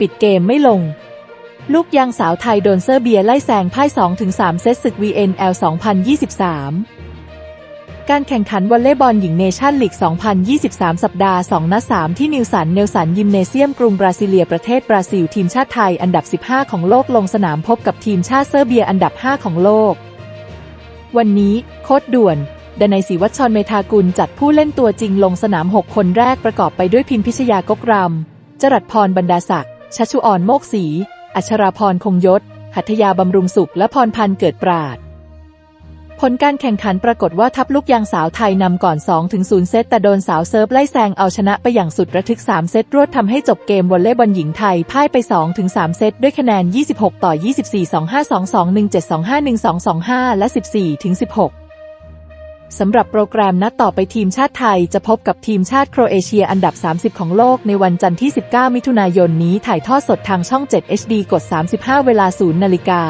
ปิดเกมไม่ลง ลูกยางสาวไทยโดนเซอร์เบียไล่แซงพ่าย2-3 เซตศึก VNL 2023 การแข่งขันวอลเลย์บอลหญิงเนชั่นลีก 2023 สัปดาห์ 2 นัด 3 ที่นิวสันเนลสันยิมเนเซียมกรุงบราซิเลียประเทศบราซิล ทีมชาติไทยอันดับ 15 ของโลกลงสนามพบกับทีมชาติเซอร์เบียอันดับ 5 ของโลก วันนี้โค้ดด่วนดนัยศรีวัชรเมธากุลจัดผู้เล่นตัวจริงลงสนาม 6 คนแรกประกอบไปด้วยพิมพิชยากกรำจรัสพรบรรดาศักดิ์ ชัชชุออนโมกศรีอัชราพรคงยศ หัตยาบำรุงสุข และพรพันธ์เกิดปราด ผลการแข่งขันปรากฏว่าทัพลูกยางสาวไทยนำก่อน 2-0 เซต แต่โดนสาวเซิร์ฟไล่แซงเอาชนะไปอย่างสุดระทึก 3 เซตรวดทำให้จบเกมวอลเลย์บอลหญิงไทยพ่ายไป 2-3 เซต ด้วยคะแนน 26 ต่อ 24 25 22 17 25 12 25 และ 14-16 สำหรับโปรแกรมนัดต่อไปทีมชาติไทยจะพบกับทีมชาติโครเอเชียอันดับ 30 ของโลกในวันจันทร์ที่ 19 มิถุนายนนี้ถ่ายทอดสดทางช่อง 7 HD กด 35 เวลา 0 นาฬิกา